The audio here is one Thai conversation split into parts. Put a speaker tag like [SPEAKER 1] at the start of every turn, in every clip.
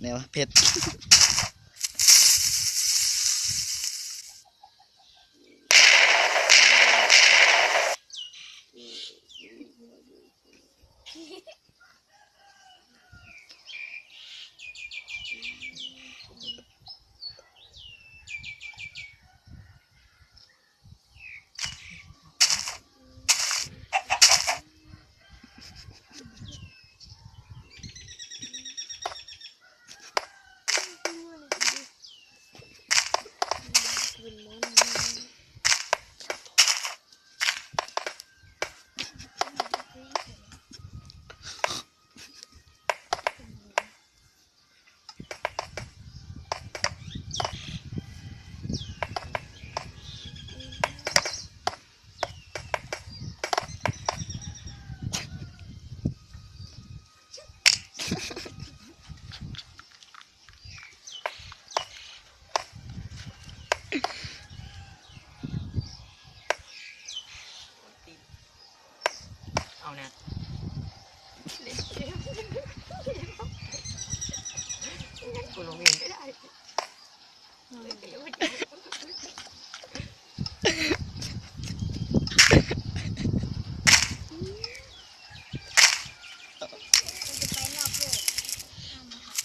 [SPEAKER 1] ไหนวะเผ็ดร
[SPEAKER 2] เอานะกูลงเองไม่ได้
[SPEAKER 3] จะไปนอกโลกห้ามหัก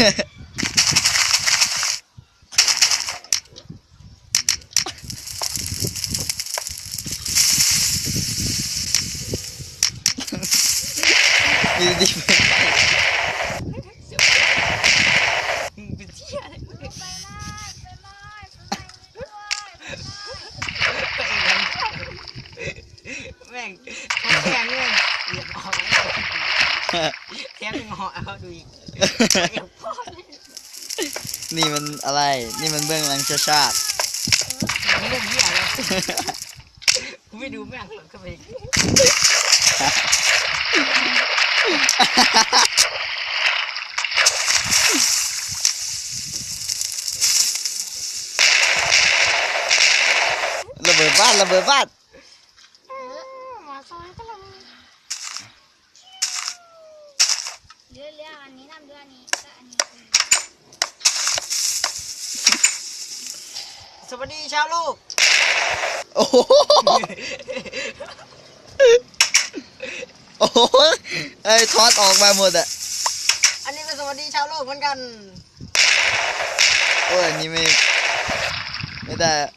[SPEAKER 1] มีดี
[SPEAKER 2] มึงเป็นเชี่ยอะไรมึง
[SPEAKER 3] ไปไล่ไปไล่ไปไล่ด้วย
[SPEAKER 2] แม่งแทงแม่งเหยียบออกแทงงอเอาดูอีก เหยียบพ่อเลย
[SPEAKER 1] นี่มันอะไร นี่มันเบื้องหลังชาชาติ
[SPEAKER 2] มึงเรื่องเหี้ยเลยกูไม่ดูแม่งหรอกก็ไป
[SPEAKER 1] ระเบิดบ้านระเบิดบ้าน
[SPEAKER 3] เออมาซอยก็ลง เรือเรืออันนี้น้ำเรืออันนี้ก็อันนี้
[SPEAKER 2] สวัสดีชาวโลก
[SPEAKER 1] โอ้โหโอ้โหไอ้ยทอดออกมาหมดอะ
[SPEAKER 2] อันนี้เป็นสวัสดีชาวโลกเหมือนกัน
[SPEAKER 1] โอ้ยอันนี้ไม่ ไม่ได้อะ